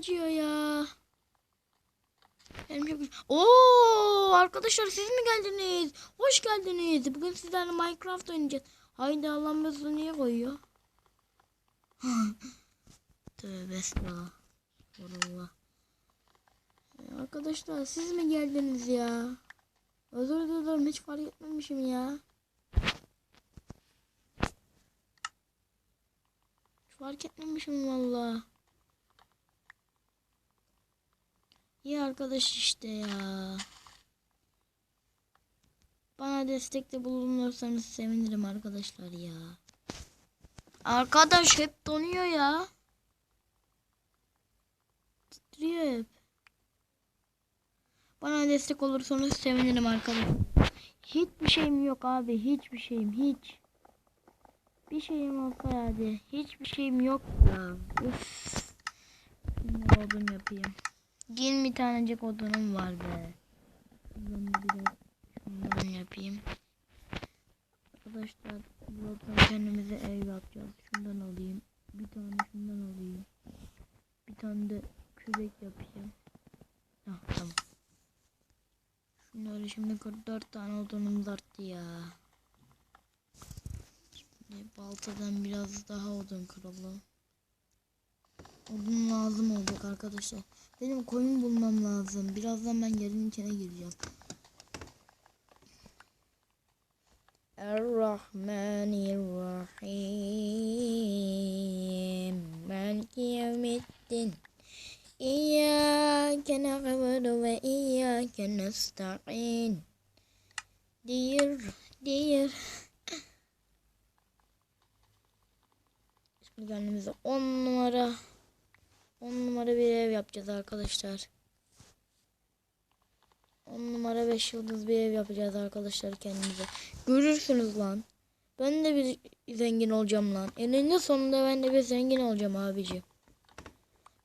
Acıyor ya. Oo arkadaşlar siz mi geldiniz? Hoş geldiniz. Bugün sizlerle Minecraft oynayacağız. Haydi Allah'ım bizi niye koyuyor? Tövbe estağfurullah. Arkadaşlar siz mi geldiniz ya? Özür dilerim hiç fark etmemişim ya. Fark etmemişim valla. İyi arkadaş işte ya. Bana destekte bulunursanız sevinirim arkadaşlar ya. Arkadaş hep donuyor ya. Titriyor hep. Bana destek olursanız sevinirim arkadaşlar. Hiçbir şeyim yok abi. Hiçbir şeyim. Hiç. Bir şeyim olsa hadi. Hiçbir şeyim yok ya. Üf. Şimdi yapayım. 20 tanecik odunum var be. Ben biraz şundan yapayım. Arkadaşlar buradan kendimize ev yapacağız. Şundan alayım. Bir tane şundan alayım. Bir tane de kürek yapayım. Hah, tamam. Şunları şimdi 44 tane odunumuz arttı ya. Şimdi baltadan biraz daha odun kıralım. Odun lazım olacak arkadaşlar. Benim koyun bulmam lazım. Birazdan ben yerin içine gireceğim. Errahmanirrahim. Maliki yevmiddin. İyyâke na'budu ve iyyâke nesta'in. Dir, dir. Şimdi kendimize 10 numara 10 numara bir ev yapacağız arkadaşlar. 10 numara 5 yıldız bir ev yapacağız arkadaşlar kendimize. Görürsünüz lan. Ben de bir zengin olacağım lan. Eninde sonunda ben de bir zengin olacağım abici.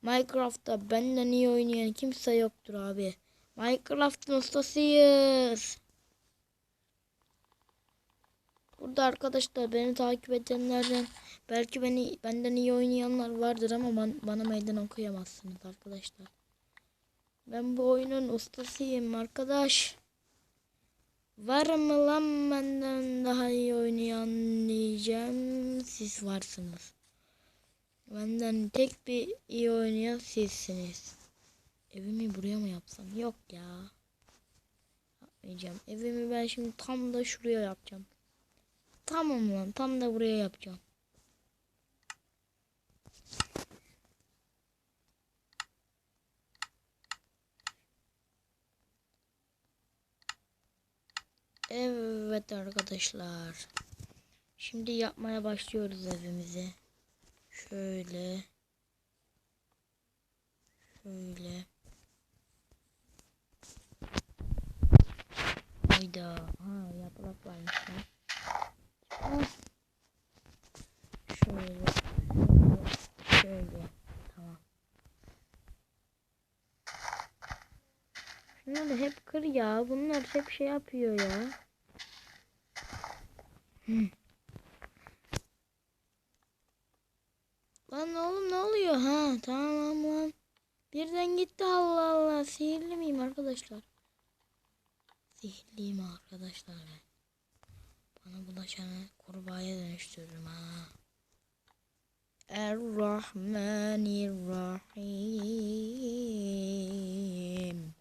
Minecraft'ta benden iyi oynayan kimse yoktur abi. Minecraft'ın ustasıyız. Burada arkadaşlar beni takip edenlerden belki beni benden iyi oynayanlar vardır ama ban- bana meydan okuyamazsınız arkadaşlar. Ben bu oyunun ustasıyım arkadaş. Var mı lan benden daha iyi oynayan diyeceğim. Siz varsınız. Benden tek bir iyi oynayan sizsiniz. Evimi buraya mı yapsam? Yok ya. Yapmayacağım. Evimi ben şimdi tam da şuraya yapacağım. Tamam lan tam da buraya yapacağım. Evet arkadaşlar. Şimdi yapmaya başlıyoruz evimizi. Şöyle. Şöyle. Hayda. Ha yaprak varmış lan. Şöyle. Şöyle. Tamam. Şunları hep kır ya. Bunlar hep şey yapıyor ya. Hı. Lan oğlum ne oluyor? Ha tamam lan. Birden gitti Allah Allah. Sihirli miyim arkadaşlar? Sihirliyim arkadaşlar ben. Bana bulaşanı kurbağaya dönüştürürüm ha. Errahmanirrahim.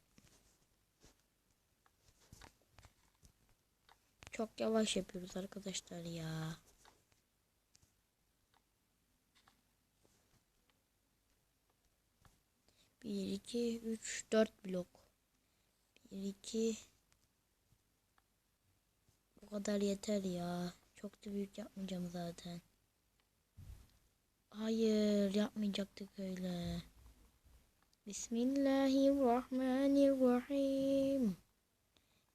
Çok yavaş yapıyoruz arkadaşlar ya. Bir, iki, üç, dört blok. Bir, iki. Bu kadar yeter ya. Çok da büyük yapmayacağım zaten. Hayır yapmayacaktık öyle. Bismillahirrahmanirrahim.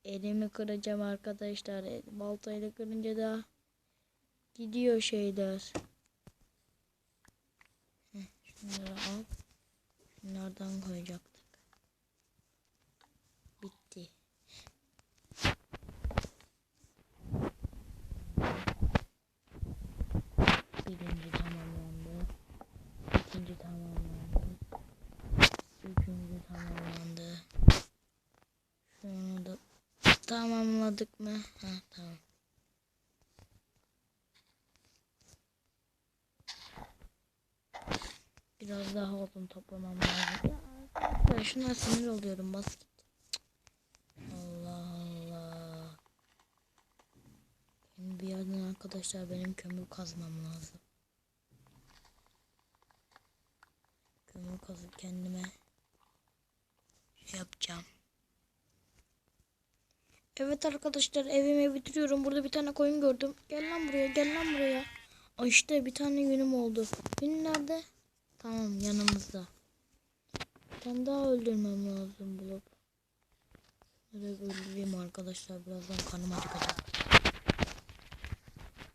Elimi kıracağım arkadaşlar. Baltayla kırınca da gidiyor şeyler. Heh, şunları al. Şunlardan koyacaktık. Yükümlü tamamlandı. Şunu da tamamladık mı? Ha tamam. Biraz daha odun toplamam lazım. Ya şuna sinir oluyorum bas git. Allah Allah. Şimdi bir yerden arkadaşlar benim kömür kazmam lazım. Kömür kazıp kendime yapacağım. Evet arkadaşlar evime bitiriyorum. Burada bir tane koyun gördüm. Gel lan buraya gel lan buraya. Ay işte bir tane yünüm oldu. Yün nerede? Tamam yanımızda. Bir tane daha öldürmem lazım bulup. Böyle öldüreyim arkadaşlar. Birazdan kanım acıkacak.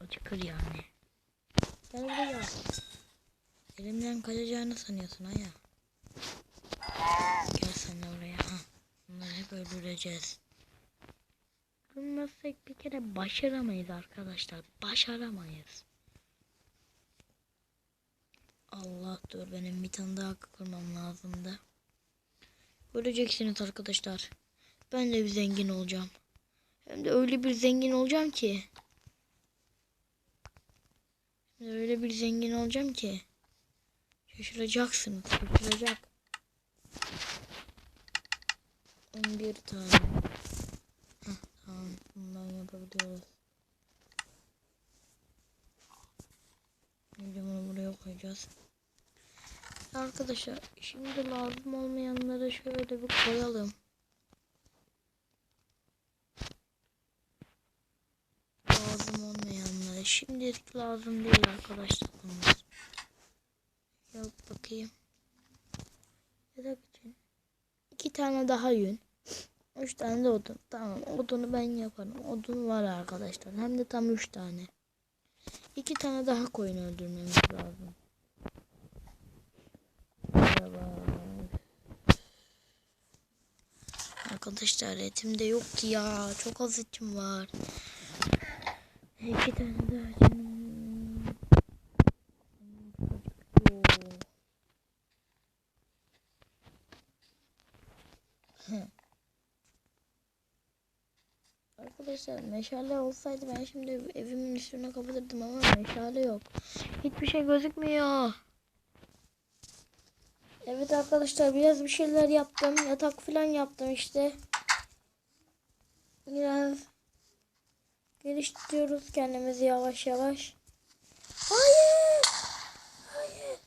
Acıkır yani. Gel buraya. Elimden kaçacağını sanıyorsun ha ya. Gel sen de oraya. Ha. Bunları hep öldüreceğiz. Bilmezsek bir kere başaramayız arkadaşlar. Başaramayız. Allah dur benim bir tane daha kırmam lazımdı. Göreceksiniz arkadaşlar. Ben de bir zengin olacağım. Hem de öyle bir zengin olacağım ki. Hem de öyle bir zengin olacağım ki. Şaşıracaksınız. Şaşıracak. 11 tane. Heh, tamam. Bundan yapabiliyoruz. Önce bunu buraya koyacağız. Arkadaşlar şimdi lazım olmayanları şöyle bir koyalım. Lazım olmayanları şimdilik lazım değil arkadaşlar. Yok bakayım. Da bütün. İki tane daha yün. Üç tane de odun. Tamam odunu ben yaparım. Odun var arkadaşlar. Hem de tam üç tane. İki tane daha koyun öldürmemiz lazım. Merhaba. Arkadaşlar etim de yok ki ya. Çok az etim var. İki tane daha canım. Arkadaşlar meşale olsaydı ben şimdi evimin üstüne kapatırdım ama meşale yok. Hiçbir şey gözükmüyor. Evet arkadaşlar biraz bir şeyler yaptım. Yatak falan yaptım işte. Biraz geliştiriyoruz kendimizi yavaş yavaş. Hayır! Hayır!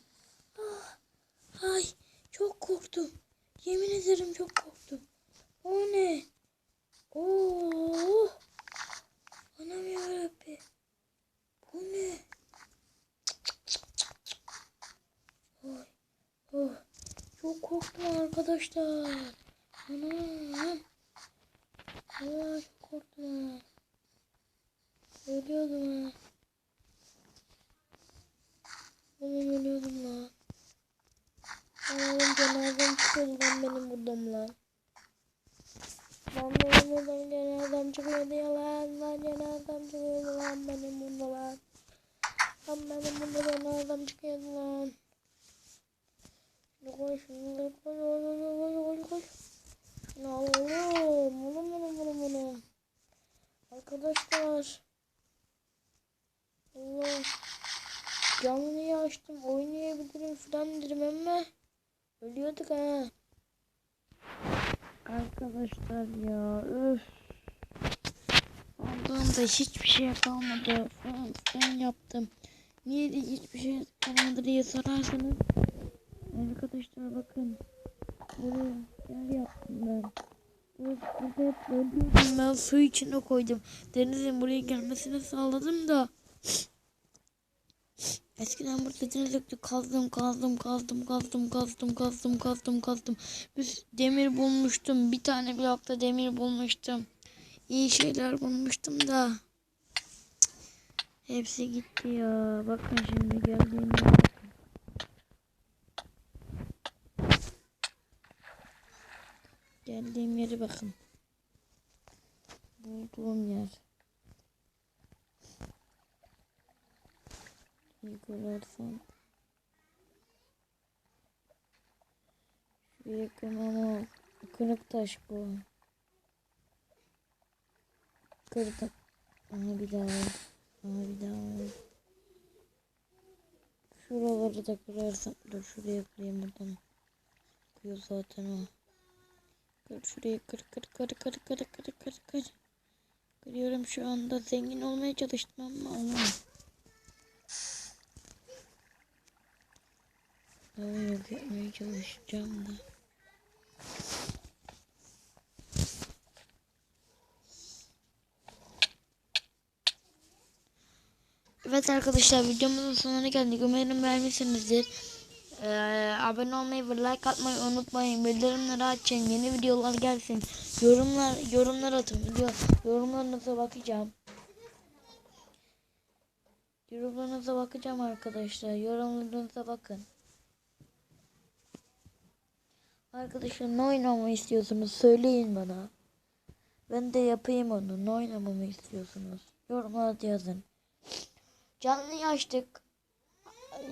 Ah, ay çok korktum. Yemin ederim çok korktum. O ne? Oo! Anam yarabbi. Bu ne? Oy. Oh. Çok korktum arkadaşlar. Anam. Allah çok korktum ha. Ölüyordum ha. Oğlum ölüyordum lan. Allah'ım cenazem çıkıyordu lan benim buradan lan. Lan benim buradan cenazem çıkıyordu ya lan. Lan cenazem çıkıyordu lan benim burada. Lan benim burada cenazem çıkıyordu lan. Koş, koş, koş, koş, koş, koş. Ne oğlum, oğlum, oğlum, oğlum, oğlum. Arkadaşlar. Allah. Canlıyı açtım, oynayabilirim falan dedim ama ölüyorduk ha. Arkadaşlar ya, öf. Aldığımda hiçbir şey kalmadı. Falan yaptım. Niye de hiçbir şey kalmadı diye sorarsanız Arkadaşlar bakın. Buraya yer yaptım ben. Burada hep öldürdüm ben su içine koydum. Denizin buraya gelmesini sağladım da. Eskiden burada deniz yoktu. Kazdım, kazdım, kazdım, kazdım, kazdım, kazdım, kazdım, kazdım. Bir demir bulmuştum. Bir tane blokta demir bulmuştum. İyi şeyler bulmuştum da. Hepsi gitti ya. Bakın şimdi geldiğim bakın. Bulduğum yer. Yıkılarsan. Şu yakın ama kırık taş bu. kırdım. Aha bir daha. Aha bir daha. Şuraları da kırarsam. Dur şuraya kırayım buradan. Kıyor zaten o. Kır şurayı kır kır kır kır kır kır kır kır. Kırıyorum şu anda zengin olmaya çalıştım ama olmadı. Daha yok yapmaya çalışacağım da. Evet arkadaşlar videomuzun sonuna geldik. Umarım beğenmişsinizdir. Ee, abone olmayı ve like atmayı unutmayın. Bildirimleri açın. Yeni videolar gelsin. Yorumlar yorumlar atın. Video yorumlarınıza bakacağım. Yorumlarınıza bakacağım arkadaşlar. Yorumlarınıza bakın. Arkadaşlar ne oynamamı istiyorsunuz? Söyleyin bana. Ben de yapayım onu. Ne oynamamı istiyorsunuz? Yorumlarda yazın. Canlıyı açtık.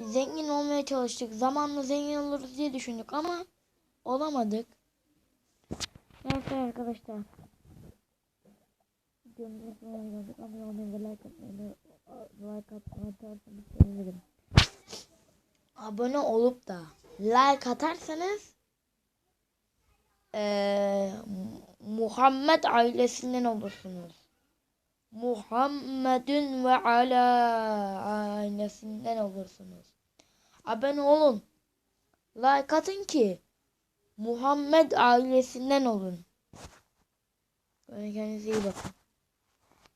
Zengin olmaya çalıştık. Zamanla zengin oluruz diye düşündük ama olamadık. Neyse arkadaşlar. Videomuzun sonuna geldik. Abone olmayı ve like atmayı like atmayı atarsanız sevinirim. Abone olup da like atarsanız eee, Muhammed ailesinden olursunuz. Muhammedun ve ala ailesinden olursunuz. Abone olun. Like atın ki Muhammed ailesinden olun. Kendinize iyi bakın.